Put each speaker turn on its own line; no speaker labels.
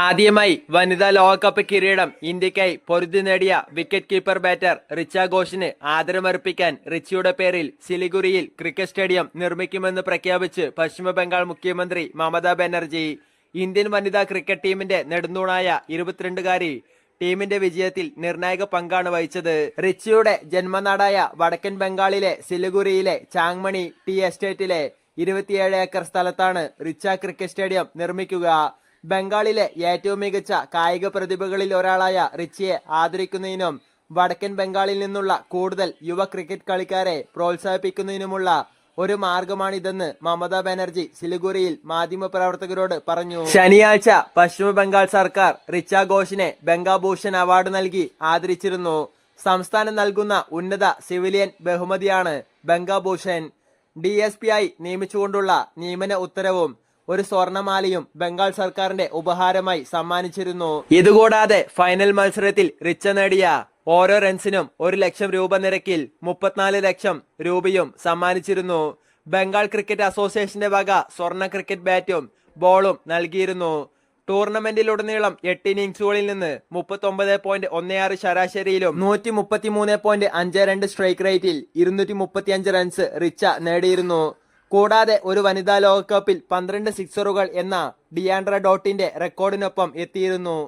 ആദ്യമായി വനിതാ ലോകകപ്പ് കിരീടം ഇന്ത്യക്കായി പൊരുതി നേടിയ വിക്കറ്റ് കീപ്പർ ബാറ്റർ റിച്ച ഘോഷിന് ആദരമർപ്പിക്കാൻ റിച്ചിയുടെ പേരിൽ സിലിഗുരിയിൽ ക്രിക്കറ്റ് സ്റ്റേഡിയം നിർമ്മിക്കുമെന്ന് പ്രഖ്യാപിച്ച് പശ്ചിമബംഗാൾ മുഖ്യമന്ത്രി മമതാ ബാനർജി. ഇന്ത്യൻ വനിതാ ക്രിക്കറ്റ് ടീമിന്റെ നെടുന്തൂണായ ഇരുപത്തിരണ്ടുകാരി ടീമിന്റെ വിജയത്തിൽ നിർണായക പങ്കാണ് വഹിച്ചത്. റിച്ചിയുടെ ജന്മനാടായ വടക്കൻ ബംഗാളിലെ സിലിഗുരിയിലെ ചാങ്മണി ടീ എസ്റ്റേറ്റിലെ ഇരുപത്തിയേഴ് ഏക്കർ സ്ഥലത്താണ് റിച്ച ക്രിക്കറ്റ് സ്റ്റേഡിയം നിർമ്മിക്കുക. ബംഗാളിലെ ഏറ്റവും മികച്ച കായിക പ്രതിഭകളിൽ ഒരാളായ റിച്ചിയെ ആദരിക്കുന്നതിനും വടക്കൻ ബംഗാളിൽ നിന്നുള്ള കൂടുതൽ യുവ ക്രിക്കറ്റ് കളിക്കാരെ പ്രോത്സാഹിപ്പിക്കുന്നതിനുമുള്ള ഒരു മാർഗമാണിതെന്ന് മമതാ ബാനർജി സിലിഗുരിയിൽ മാധ്യമപ്രവർത്തകരോട് പറഞ്ഞു. ശനിയാഴ്ച പശ്ചിമ ബംഗാൾ സർക്കാർ റിച്ച ഘോഷിനെ ബംഗാഭൂഷൺ അവാർഡ് നൽകി ആദരിച്ചിരുന്നു. സംസ്ഥാനം നൽകുന്ന ഉന്നത സിവിലിയൻ ബഹുമതിയാണ് ബംഗാഭൂഷൺ. ഡി എസ് പി ആയി നിയമിച്ചുകൊണ്ടുള്ള നിയമന ഉത്തരവും ഒരു സ്വർണമാലയും ബംഗാൾ സർക്കാരിന്റെ ഉപഹാരമായി സമ്മാനിച്ചിരുന്നു. ഇതുകൂടാതെ ഫൈനൽ മത്സരത്തിൽ റിച്ച നേടിയ ഓരോ റൺസിനും ഒരു ലക്ഷം രൂപ നിരക്കിൽ മുപ്പത്തിനാല് ലക്ഷം രൂപയും സമ്മാനിച്ചിരുന്നു. ബംഗാൾ ക്രിക്കറ്റ് അസോസിയേഷന്റെ വക സ്വർണ ക്രിക്കറ്റ് ബാറ്റും ബോളും നൽകിയിരുന്നു. ടൂർണമെന്റിലുടനീളം എട്ട് ഇന്നിംഗ്സുകളിൽ നിന്ന് മുപ്പത്തി ഒമ്പത് പോയിന്റ് ഒന്ന് ആറ് ശരാശരിയിലും നൂറ്റി മുപ്പത്തി മൂന്ന് പോയിന്റ് അഞ്ച് രണ്ട് സ്ട്രൈക്ക് റേറ്റിൽ ഇരുന്നൂറ്റി മുപ്പത്തി അഞ്ച് റൺസ് റിച്ച നേടിയിരുന്നു. കൂടാതെ ഒരു വനിതാ ലോകകപ്പിൽ പന്ത്രണ്ട് സിക്സറുകൾ എന്ന ഡിയാൻഡ്ര ഡോട്ടിന്റെ റെക്കോർഡിനൊപ്പം എത്തിയിരുന്നു.